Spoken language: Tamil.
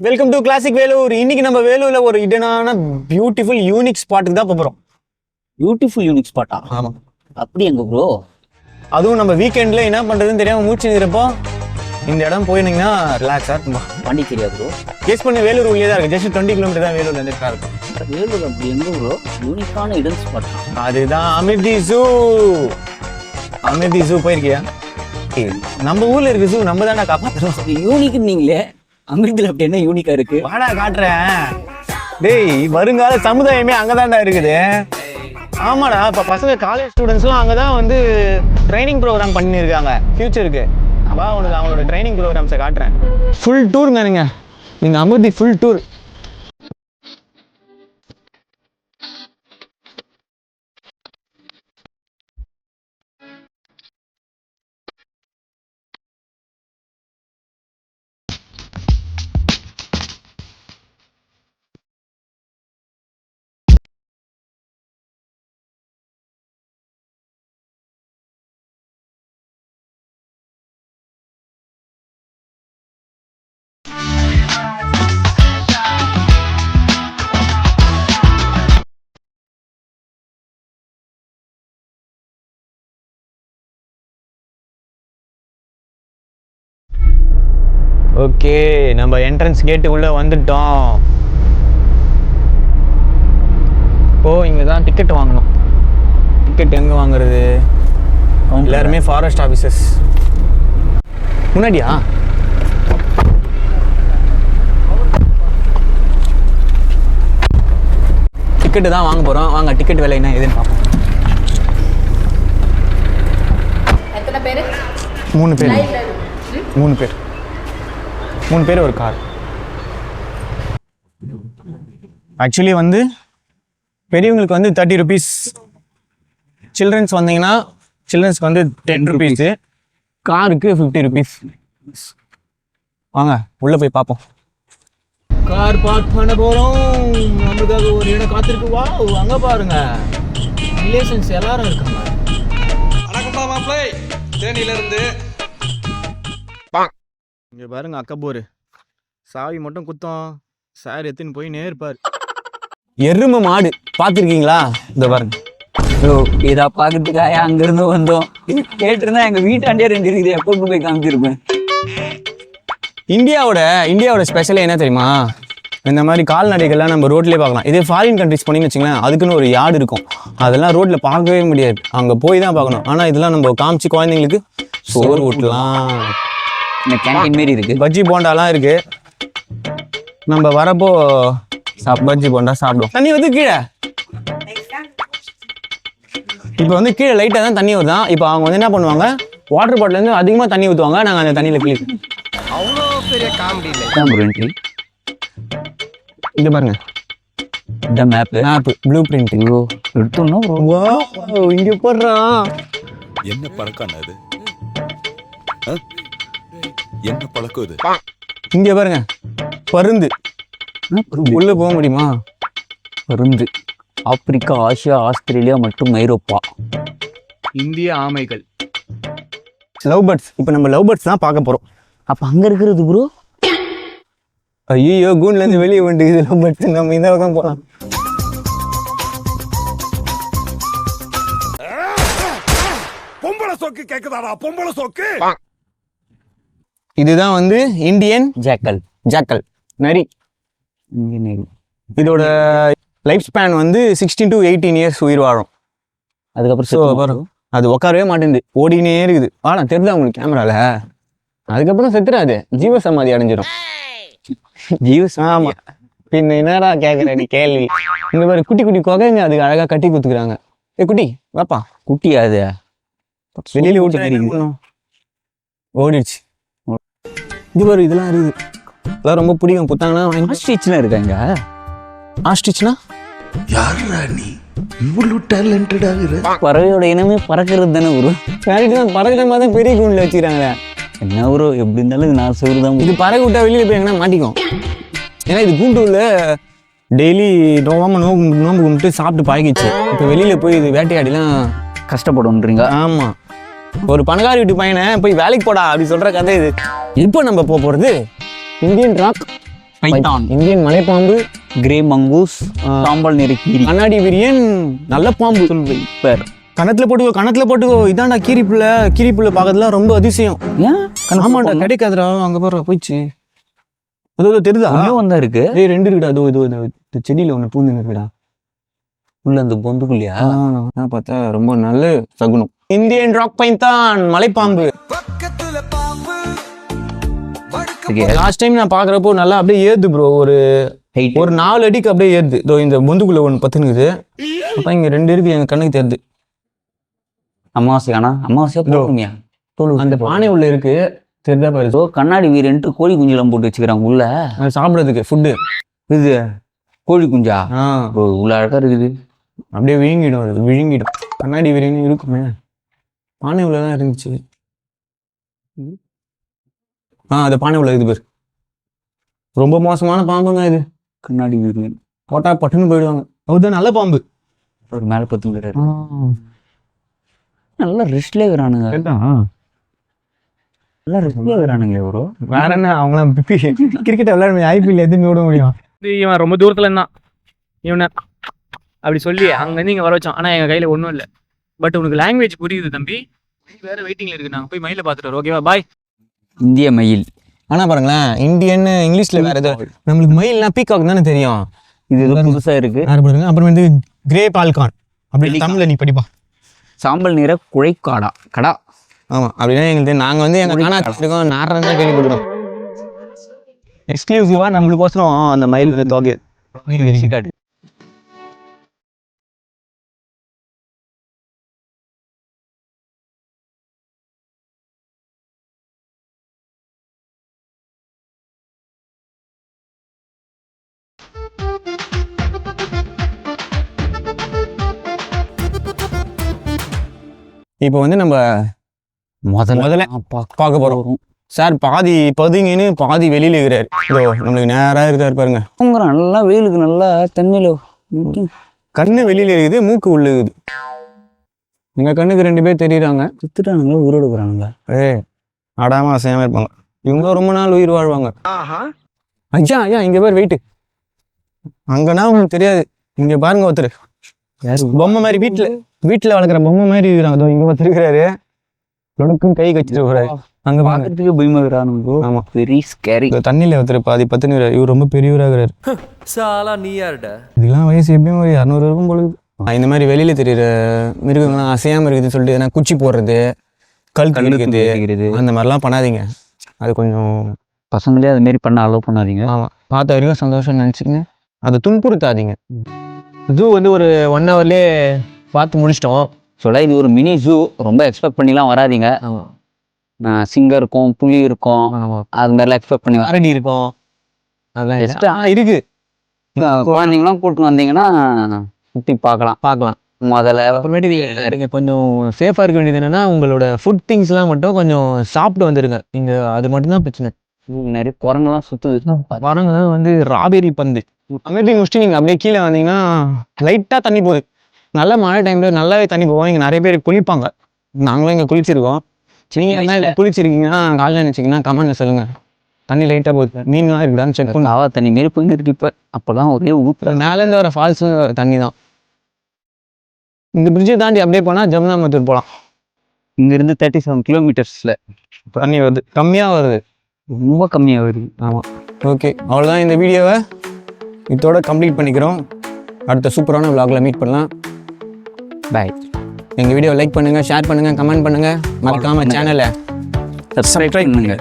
வெல்கம் டு கிளாசிக் வேலூர் இன்னைக்கு நம்ம வேலூர்ல ஒரு இடனான பியூட்டிஃபுல் யூனிக் ஸ்பாட்டுக்கு தான் போறோம். பியூட்டிஃபுல் யூனிக் ஸ்பாட்டா ஆமா. அப்படி எங்க ப்ரோ அதுவும் நம்ம வீக்கெண்ட்ல என்ன பண்றதுன்னு தெரியாம மூச்சு நிறப்போ இந்த இடம் போயிருந்தீங்கன்னா ரிலாக்ஸா இருக்கும்பா பாண்டிச்சேரியா ப்ரோ கேஸ் பண்ண வேலூர் உள்ளே தான் இருக்கு. ஜஸ்ட் டுவெண்ட்டி கிலோமீட்டர் தான் வேலூர்ல இருந்து இருக்கா இருக்கும். வேலூர் அப்படி எங்க ப்ரோ யூனிக்கான இடம் ஸ்பாட்டா அதுதான் அமிர்தி ஜூ அமிர்தி ஜூ போயிருக்கியா? நம்ம ஊர்ல இருக்கு ஜூ நம்ம தானே காப்பாத்துறோம். யூனிக் நீங்களே. அமிர்தில் அப்படி என்ன யூனிக்கா இருக்கு? வாடா காட்டுறேன். டேய் வருங்கால சமுதாயமே அங்கதான்டா இருக்குது. ஆமாடா இப்போ பசங்க காலேஜ் ஸ்டூடெண்ட்ஸ்லாம் அங்கதான் வந்து ட்ரைனிங் ப்ரோக்ராம் பண்ணியிருக்காங்க. ஃபியூச்சருக்கு வா உனக்கு அவங்களோட ட்ரைனிங் ப்ரோக்ராம்ஸை காட்டுறேன். ஃபுல் டூருங்க நீங்கள் நீங்க அமிர்தி ஃபுல் டூர் ஓகே நம்ம என்ட்ரன்ஸ் கேட்டு உள்ள வந்துட்டோம். ஓ இங்கே தான் டிக்கெட் வாங்கணும். டிக்கெட் எங்கே வாங்குறது? எல்லாருமே ஃபாரஸ்ட் ஆஃபீஸர்ஸ் முன்னாடியா? டிக்கெட்டு தான் வாங்க போகிறோம் வாங்க டிக்கெட் விலை என்ன எதுன்னு பார்ப்போம். எத்தனை பேர்? மூணு பேர். மூணு பேர். மூணு பேர் ஒரு கார். ஆக்சுவலி வந்து பெரியவங்களுக்கு வந்து தேர்ட்டி ருபீஸ் சில்ட்ரன்ஸ் வந்தீங்கன்னா சில்ட்ரன்ஸ்க்கு வந்து டென் ருபீஸு காருக்கு ஃபிஃப்டி ருபீஸ் வாங்க உள்ளே போய் பார்ப்போம் கார் பார்க் பண்ண போகிறோம் நம்மளுக்காக ஒரு இடம் காத்திருக்கு. வா அங்கே பாருங்க. ரிலேஷன்ஸ் எல்லாரும் இருக்காங்க. வணக்கம்ப்பா மாப்பிள்ளை. தேனியில இருந்து இங்கே பாருங்க அக்கபோரு சாவி மட்டும் குத்தம். சார் எடுத்துன்னு போய் நேர்ப்பார் எருமை மாடு பார்த்துருக்கீங்களா? இந்த பாருங்க. ஸோ இதா பார்க்கறதுக்காக அங்கிருந்து வந்தோம். இது கேட்டிருந்தா எங்கள் வீட்டாண்டே ரெண்டு இருக்குது. எப்போ போய் காமிச்சிருப்பேன். இந்தியாவோட இந்தியாவோட ஸ்பெஷலே என்ன தெரியுமா? இந்த மாதிரி கால்நடைகள்லாம் நம்ம ரோட்லேயே பார்க்கலாம். இதே ஃபாரின் கண்ட்ரிஸ் போனீங்கன்னு வச்சுங்களேன் அதுக்குன்னு ஒரு யார்டு இருக்கும். அதெல்லாம் ரோட்டில் பார்க்கவே முடியாது. அங்கே போய் தான் பார்க்கணும். ஆனால் இதெல்லாம் நம்ம காமிச்சு குழந்தைங்களுக்கு சோறு ஊட்டலாம். இந்த கேண்டீன் மாரி இருக்கு. பஜ்ஜி போண்டாலாம் இருக்கு. நம்ம வரப்போ சாப் பஜ்ஜி போண்டா சாப்பிடுவோம். தண்ணி வந்து கீழே. இப்போ வந்து கீழே லைட்டாக தான் தண்ணி வருதான் இப்போ அவங்க வந்து என்ன பண்ணுவாங்க? வாட்டர் பாட்டிலேருந்து அதிகமாக தண்ணி ஊற்றுவாங்க நாங்கள் அந்த தண்ணியில் கிளி அவ்வளோ பெரிய காமெடி இல்லை. என்ட்ரி இங்கே பாருங்க. இந்த மேப் மேப் ப்ளூ பிரிண்ட் ஐயோ எடுத்தோம்னா. வா இங்கே போடுறான். என்ன பழக்கம் அது? என்ன பழக்கம் இது? இங்கே பாருங்க. பருந்து? உள்ளே போக முடியுமா? பருந்து. ஆப்பிரிக்கா ஆசியா ஆஸ்திரேலியா மற்றும் ஐரோப்பா. இந்திய ஆமைகள். லவ் பேர்ட்ஸ் இப்போ நம்ம லவ் பேர்ட்ஸ் தான் பார்க்க போகிறோம் அப்ப அங்க இருக்கிறது ப்ரோ ஐயோ கூண்லேருந்து வெளியே வந்துக்குது லவ் பேர்ட்ஸ் நம்ம இந்த பக்கம் போகலாம் பொம்பளை சோக்கு கேக்குதாடா? பொம்பளை சோக்கு? இதுதான் வந்து இந்தியன் ஜாக்கல். ஜாக்கல். நரி. இன்ஜினியரிங் இதோட லைஃப் ஸ்பேன் வந்து சிக்ஸ்டீன் டு எயிட்டீன் இயர்ஸ் உயிர் வாழும். அதுக்கப்புறம் ஸோ? வரும் அது உட்காரவே மாட்டேங்குது. ஓடினே இருக்குது. ஆனா தெரியுதா உங்களுக்கு கேமரால அதுக்கப்புறம் செத்துறாது. ஜீவ சமாதி அடைஞ்சிரும். ஜீவஸ் ஆமா. பின்ன என்னடா கேக்குற நீ கேள்வி? இந்த மாதிரி குட்டி குட்டி குகைங்க அதுக்கு அழகா கட்டி குத்துக்கிறாங்க. ஏ குட்டி வாப்பா. குட்டி அது? வெளியில விட்டு ஓடிடுச்சு. இது பாரு இதெல்லாம் இருக்குது இதெல்லாம் ரொம்ப பிடிக்கும். குத்தாங்கன்னா வாங்கி ஆஸ்ட்ரிச்லாம் இருக்காங்க ஆஸ்டிச்சுனா யாருடா நீ? இவ்வளவு டேலண்டட் ஆகுற பறவையோட இனமே பறக்கிறது தானே கரெக்ட் தான் பறக்கிற மாதிரி தான் பெரிய கூண்டில் வச்சுக்கிறாங்களே என்ன ப்ரோ எப்படி இருந்தாலும் இது நான் சோறு தான் இது பறவை விட்டா வெளியில போய் எங்கன்னா மாட்டிக்கும். ஏன்னா இது கூண்டுள்ள டெய்லி நோவாம நோம்பு நோம்பு கும்பிட்டு சாப்பிட்டு பழகிச்சு இப்போ வெளியில போய் இது வேட்டையாடிலாம் கஷ்டப்படுன்றீங்க ஆமா. ஒரு பணக்கார வீட்டு பையனை போய் வேலைக்கு போடா அப்படி சொல்ற கதை இது. இப்போ நம்ம போக போறது இந்தியன் ராக் பைத்தான். இந்தியன் மலைப்பாம்பு கிரே மங்கூஸ் சாம்பல் நிற கீரி. கண்ணாடி விரியன் நல்ல பாம்பு. வைப்பர். கணத்துல போட்டுக்கோ கணத்துல போட்டுக்கோ. இதான்டா கீரி புள்ள கீரி புள்ள பார்க்கறதுலாம் ரொம்ப அதிசயம். ஏன்? ஆமாண்டா கிடைக்காதுடா. அங்க பாரு போயிடுச்சு. அதோ அதோ தெரியுதா வந்தா இருக்கு. ஏய் ரெண்டு இருக்குடா. அதோ இதோ இந்த செடியில ஒண்ணு பூந்து இருக்குடா. உள்ள அந்த பொந்துக்குள்ளியா நான் பார்த்தா ரொம்ப நல்ல சகுனம். இந்தியன் ராக் பைத்தான் மலைப்பாம்பு. லாஸ்ட் டைம் நான் பாக்குறப்போ நல்லா அப்படியே ஏறுது ப்ரோ ஒரு ஒரு நாலு அடிக்கு அப்படியே ஏறுது. இதோ இந்த பொந்துக்குள்ள ஒன்று பத்துனுக்குது. அப்ப இங்க ரெண்டு இருக்கு எங்க கண்ணுக்கு தெரியுது. அமாவாசை ஆனா அமாவாசையா போடுமியா அந்த பானை உள்ள இருக்கு. தெரிதா பாரு? ஏதோ கண்ணாடி வீரன்ட்டு கோழி குஞ்செல்லாம் போட்டு வச்சுக்கிறாங்க உள்ள. சாப்பிடறதுக்கு ஃபுட்டு இது கோழி குஞ்சா? உள்ள அழகா இருக்குது. அப்படியே விழுங்கிடும் அது விழுங்கிடும். கண்ணாடி விரின்னு இருக்குமே. பானை உள்ள தான் இருந்துச்சு. ஆ அது பானை உள்ள இது பேர். ரொம்ப மோசமான பாம்புங்க இது. கண்ணாடி வீரன் போட்டா பட்டுன்னு போயிடுவாங்க. அதுதான் நல்ல பாம்பு. ஒரு மேல பத்து மீட்டர் நல்லா ரெஸ்ட்ல இருக்கிறானுங்க. நல்லா ரெஸ்ட்ல இருக்கிறானுங்க ப்ரோ வேற என்ன அவங்களாம் கிரிக்கெட் விளையாட ஐபிஎல் எதுவுமே விட முடியும். இது இவன் ரொம்ப தூரத்துல இருந்தான். இவனை அப்படி சொல்லி அங்கேருந்து இங்கே வர வச்சான். ஆனால் எங்கள் கையில் ஒன்றும் இல்லை. பட் உனக்கு லாங்குவேஜ் புரியுது தம்பி. வேற வெயிட்டிங்ல இருக்கு. நாங்கள் போய் மயில பார்த்துட்டு வரோம் ஓகேவா பாய் இந்திய மயில் ஆனா பாருங்களேன் இந்தியன் இங்கிலீஷ்ல வேற ஏதோ நம்மளுக்கு மயில்னா பீகாக் தானே தெரியும். இது ஏதோ புதுசா இருக்கு. அப்புறம் வந்து கிரே பால்கான் அப்படி. தமிழ்ல நீ படிப்பா. சாம்பல் நிற குழைக்காடா. கடா. ஆமா அப்படின்னா எங்களுக்கு நாங்க வந்து எங்க காணா இருக்கோம் நாரம் தான் கேள்விப்படுறோம் எக்ஸ்க்ளூசிவா நம்மளுக்கோசரம் அந்த மயில் தொகை இப்போ வந்து நம்ம முதல்ல முதல்ல பார்க்க போறோம். சார் பாதி பதுங்கின்னு பாதி வெளியில இருக்கிறாரு. இதோ நம்மளுக்கு நேரா இருக்காரு பாருங்க. தூங்குறான் நல்லா வெயிலுக்கு நல்லா தண்ணியில. கண்ணு வெளியில இருக்குது மூக்கு உள்ள இருக்குது. எங்க கண்ணுக்கு ரெண்டு பேர் தெரியுறாங்க. சுத்துட்டானுங்களா உயிரோடு போறானுங்களா ஏ ஆடாம அசையாம இருப்பாங்க. இவங்க ரொம்ப நாள் உயிர் வாழ்வாங்க. ஐயா ஐயா இங்க பேர் வெயிட் அங்கன்னா உங்களுக்கு தெரியாது. இங்க பாருங்க ஒருத்தர். பொம்மை மாதிரி வீட்டுல வீட்டுல வளர்க்குற பொம்மை மாதிரி இருக்கிறாங்க அதோ இங்க ஒருத்தர் இருக்கிறாரு லொடுக்கும் கை கச்சிட்டு போறாரு. அங்க பாருங்க. பாக்கிறதுக்கு பயமா இருக்கிறானுங்க ஆமா. வெரி ஸ்கேரி தண்ணியில ஒருத்தர் பாதி பத்துன்னு இவர் ரொம்ப பெரியவராகிறாரு சாலா நீ யாருடா? இதுக்கெல்லாம் வயசு எப்படியும் ஒரு இரநூறு இருக்கும் பொழுது. இந்த மாதிரி வெளியில தெரியுற மிருகங்கள்லாம் அசையாம இருக்குதுன்னு சொல்லிட்டு எதனா குச்சி போடுறது கல் கழுகுது அந்த மாதிரிலாம் பண்ணாதீங்க. அது கொஞ்சம் பசங்களே அது மாதிரி பண்ண அலோவ் பண்ணாதீங்க. ஆமாம் பார்த்த வரைக்கும் சந்தோஷம் நினச்சிங்க அதை துன்புறுத்தாதீங்க. ஜூ வந்து ஒரு ஒன் ஹவர்லேயே பார்த்து முடிச்சிட்டோம். சொல்ல இது ஒரு மினி ஜூ. ரொம்ப எக்ஸ்பெக்ட் பண்ணிலாம் வராதீங்க. சிங்கம் இருக்கும் புலி இருக்கும். அது மாதிரிலாம் எக்ஸ்பெக்ட் பண்ணி அரடி இருக்கும். அதெல்லாம் இருக்கு. குழந்தைங்களாம் கூட்டிட்டு வந்தீங்கன்னா சுற்றி பார்க்கலாம். பார்க்கலாம். முதல்ல அப்புறமேட்டு நீங்கள் கொஞ்சம் சேஃபாக இருக்க வேண்டியது என்னன்னா உங்களோட ஃபுட் திங்ஸ்லாம் மட்டும் கொஞ்சம் சாப்பிட்டு வந்துருங்க. நீங்கள் அது மட்டும்தான் பிரச்சனை. நிறைய குரங்கெல்லாம் சுற்றுது வரவங்க வந்து ராபேரி பந்து. அமேரி முடிச்சுட்டு நீங்கள் அப்படியே கீழே வந்தீங்கன்னா லைட்டாக தண்ணி போகுது. நல்ல மழை டைமில் நல்லாவே தண்ணி போகும். இங்கே நிறைய பேர் குளிப்பாங்க. நாங்களும் இங்கே குளிச்சிருக்கோம். நீங்கள் என்ன குளிச்சிருக்கீங்கன்னா காலையில் நினச்சிங்கன்னா கமெண்ட்டில் சொல்லுங்கள் தண்ணி லைட்டாக போகுது. மீன்லாம் இருக்குதான்னு செக் பண்ணுங்க காவா தண்ணி மாரி போயின்னு இருக்கு இப்போ. அப்போதான் ஒரே ஊற்ற மேலேருந்து வர ஃபால்ஸும் தண்ணி தான் இந்த பிரிட்ஜை தாண்டி அப்படியே போனால் ஜமுனாமத்தூர் போகலாம் இங்கேருந்து தேர்ட்டி செவன் கிலோமீட்டர்ஸில் தண்ணி வருது. கம்மியாக வருது. ரொம்ப கம்மியாக வருது. ஆமாம் ஓகே அவ்வளோதான் இந்த வீடியோவை இதோட கம்ப்ளீட் பண்ணிக்கிறோம். அடுத்த சூப்பரான vlogல மீட் பண்ணலாம். பாய் எங்கள் வீடியோ லைக் பண்ணுங்கள் ஷேர் பண்ணுங்கள் கமெண்ட் பண்ணுங்கள் மறக்காமல் சேனலை சப்ஸ்கிரைப் பண்ணுங்க.